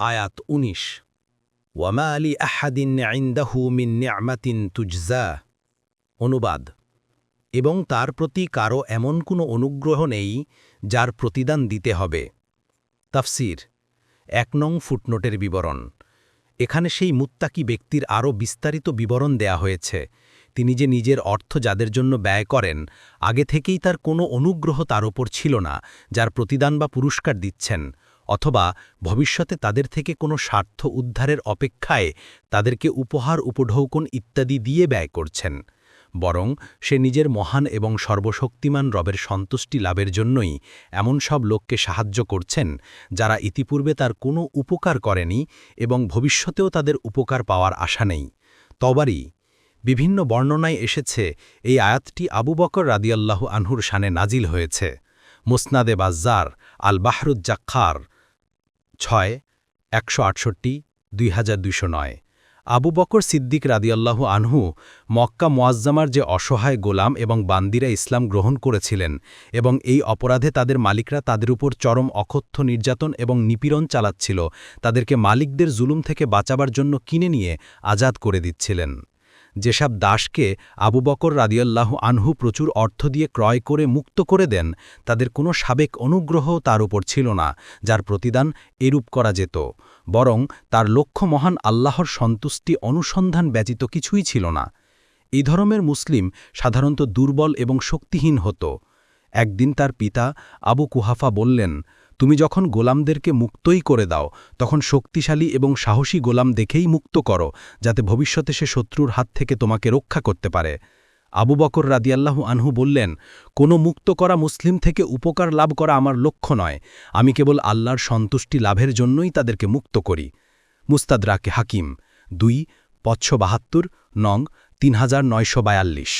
আয়াত উনিশ। ওয়ামা আলী আহাদিন আইন্দাহু মিন নিয়ামাতিন তুজজা। অনুবাদ। এবং তার প্রতি কারও এমন কোনো অনুগ্রহ নেই যার প্রতিদান দিতে হবে। তাফসির। এক নং ফুটনোটের বিবরণ। এখানে সেই মুত্তাকি ব্যক্তির আরও বিস্তারিত বিবরণ দেয়া হয়েছে। তিনি যে নিজের অর্থ যাদের জন্য ব্যয় করেন, আগে থেকেই তার কোনো অনুগ্রহ তার ওপর ছিল না, যার প্রতিদান বা পুরস্কার দিচ্ছেন। অথবা ভবিষ্যতে তাদের থেকে কোনো স্বার্থ উদ্ধারের অপেক্ষায় তাদেরকে উপহার, উপঢৌকন ইত্যাদি দিয়ে ব্যয় করছেন। বরং সে নিজের মহান এবং সর্বশক্তিমান রবের সন্তুষ্টি লাভের জন্যই এমন সব লোককে সাহায্য করছেন, যারা ইতিপূর্বে তার কোনো উপকার করেনি এবং ভবিষ্যতেও তাদের উপকার পাওয়ার আশা নেই। তবারই বিভিন্ন বর্ণনায় এসেছে, এই আয়াতটি আবু বকর রাদিয়াল্লাহু আনহুর শানে নাজিল হয়েছে। মুসনাদে বাজ্জার আল বাহরুজ্জাক্ষার ছয়, একশো আটষট্টি, দুই আবু বকর সিদ্দিক রাদিয়াল্লাহু আনহু মক্কা মোয়াজ্জামার যে অসহায় গোলাম এবং বান্দিরা ইসলাম গ্রহণ করেছিলেন এবং এই অপরাধে তাদের মালিকরা তাদের উপর চরম অকথ্য নির্যাতন এবং নিপীড়ন চালাচ্ছিল, তাদেরকে মালিকদের জুলুম থেকে বাঁচাবার জন্য কিনে নিয়ে আজাদ করে দিচ্ছিলেন। যেসব দাসকে আবু বকর রাদিয়াল্লাহ আনহু প্রচুর অর্থ দিয়ে ক্রয় করে মুক্ত করে দেন, তাদের কোনো সাবেক অনুগ্রহ তার উপর ছিল না, যার প্রতিদান এরূপ করা যেত। বরং তার লক্ষ্য মহান আল্লাহর সন্তুষ্টি অনুসন্ধান ব্যতীত কিছুই ছিল না। এই ধরনের মুসলিম সাধারণত দুর্বল এবং শক্তিহীন হতো। একদিন তার পিতা আবু কুহাফা বললেন তুমি যখন গোলামদেরকে মুক্তই করে দাও, তখন শক্তিশালী এবং সাহসী গোলাম দেখেই মুক্ত করো, যাতে ভবিষ্যতে সে শত্রুর হাত থেকে তোমাকে রক্ষা করতে পারে। আবু বকর রাদিয়াল্লাহু আনহু বললেন, কোনো মুক্ত করা মুসলিম থেকে উপকার লাভ করা আমার লক্ষ্য নয়। আমি কেবল আল্লাহর সন্তুষ্টি লাভের জন্যই তাদেরকে মুক্ত করি। মুস্তাদরাকে হাকিম। দুই পচ্ছ বাহাত্তর, নং, তিন হাজার নয়শো বায়াল্লিশ।